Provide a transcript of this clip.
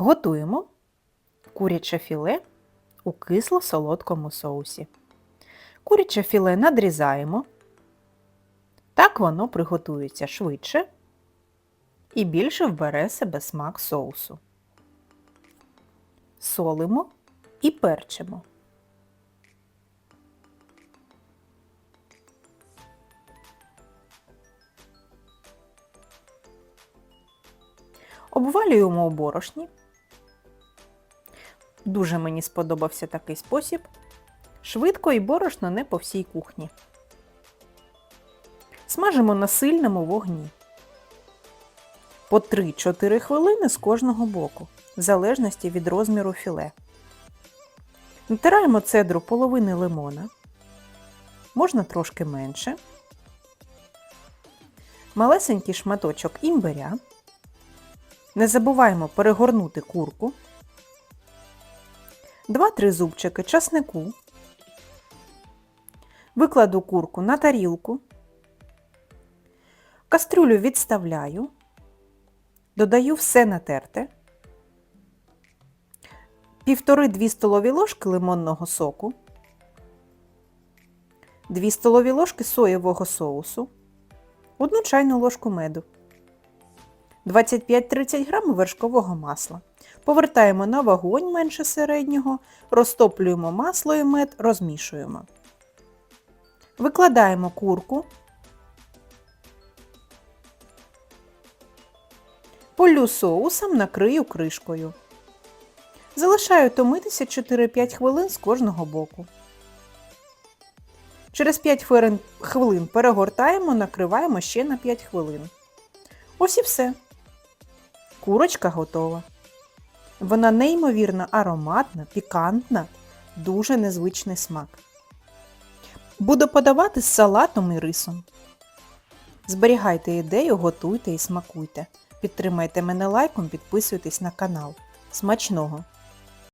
Готуємо куряче філе у кисло-солодкому соусі. Куряче філе надрізаємо. Так воно приготується швидше і більше вбере себе смак соусу. Солимо і перчимо. Обвалюємо у борошні. Дуже мені сподобався такий спосіб. Швидко і борошно не по всій кухні. Смажимо на сильному вогні. По 3-4 хвилини з кожного боку, в залежності від розміру філе. Натираємо цедру половини лимона. Можна трошки менше. Малесенький шматочок імбиря. Не забуваємо перегорнути курку. 2-3 зубчики часнику. Викладу курку на тарілку. Кастрюлю відставляю. Додаю все натерте. Півтори-дві столові ложки лимонного соку. 2 столові ложки соєвого соусу. 1 чайну ложку меду. 25-30 грамів вершкового масла. Повертаємо на вогонь менше середнього, розтоплюємо масло і мед, розмішуємо. Викладаємо курку. Полю соусом, накрию кришкою. Залишаю томитися 4-5 хвилин з кожного боку. Через 5 хвилин- перегортаємо, накриваємо ще на 5 хвилин. Ось і все. Курочка готова. Вона неймовірно ароматна, пікантна, дуже незвичний смак. Буду подавати з салатом і рисом. Зберігайте ідею, готуйте і смакуйте. Підтримайте мене лайком, підписуйтесь на канал. Смачного!